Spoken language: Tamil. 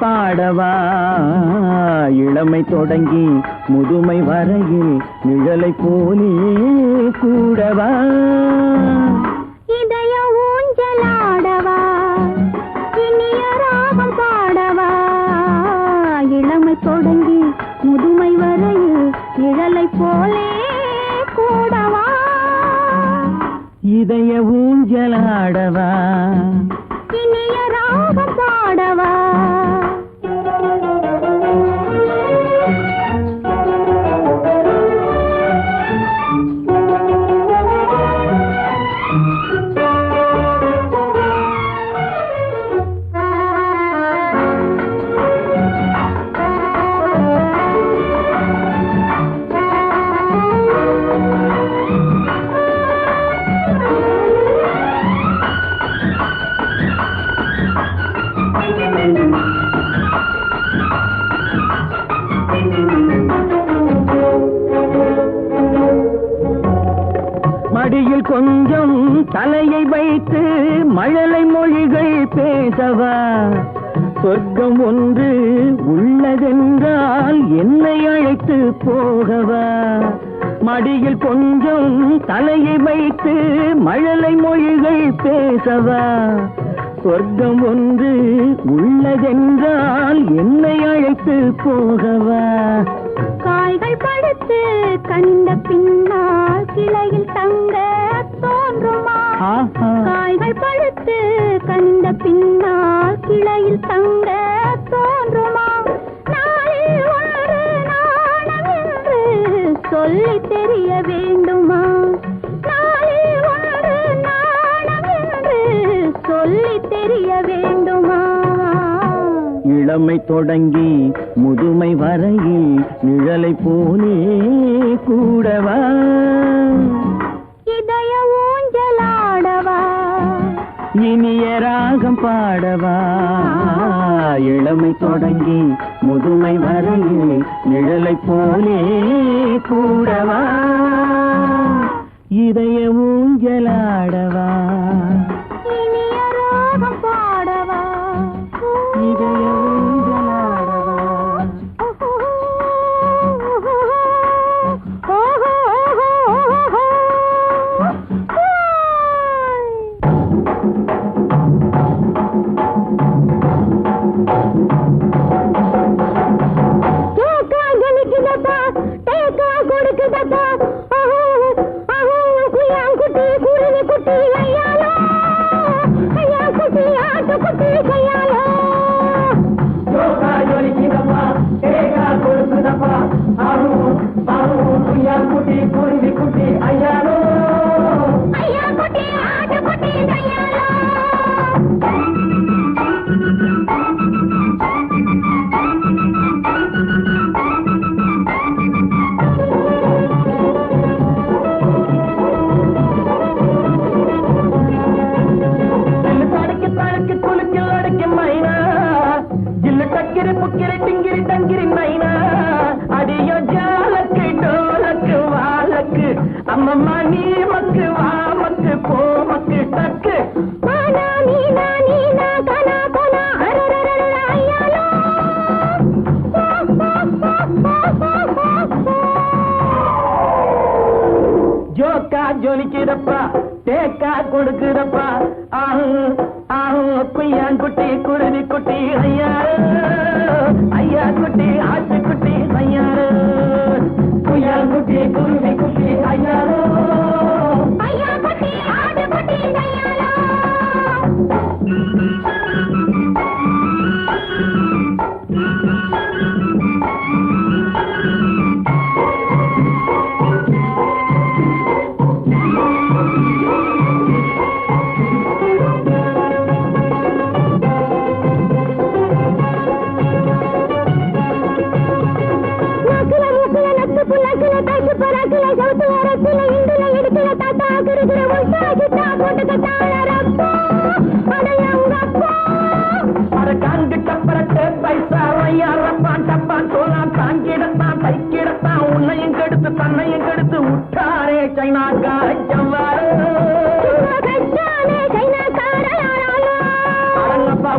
பாடவா? இளமை தொடங்கி முதுமை வரையில் நிழலை போலே கூடவா? இதய ஊஞ்சலாடவா? இனிய ராகம் பாடவா? இளமை தொடங்கி முதுமை வரையில் நிழலை போலே கூடவா? இதய ஊஞ்சலாடவா? கொஞ்சம் தலையை வைத்து மழலை மொழிகள் பேசவா? சொர்க்கம் ஒன்று உள்ளதென்றால் என்னை அழைத்து போகவா? மடியில் கொஞ்சம் தலையை வைத்து மழலை மொழிகள் பேசவா? சொர்க்கம் ஒன்று உள்ளதென்றால் என்னை அழைத்து போகவா? காய்கள் படுத்து கண்ட பின்னால் கிளையில் தங்க தோன்றுமா? காய்கள் பழுத்து கண்ட பின்னால் கிளையில் தங்க தோன்றுமா? நாளில் ஒன்று நாணம் என்று சொல்லி தெரிய வேண்டுமா? நாளில் ஒன்று நாணம் என்று சொல்லி தெரிய வேண்டுமா இளமை தொடங்கி முதுமை வரையில் நிழலை போலே கூடவா? இதய ஊஞ்சலாடவா? இனிய ராகம் பாடவா? இளமை தொடங்கி முதுமை வரையில் நிழலை போலே தேக்கா ஜொலிக்குதப்பா தேக்கா கொடுக்குதப்பா ஆஹ் ஆஹு குய்யாங்குட்டி குருவி குட்டி ஐயா உன்னையும் கெடுத்து தன்னையும் கெடுத்து விட்டாரே சைனாக்கா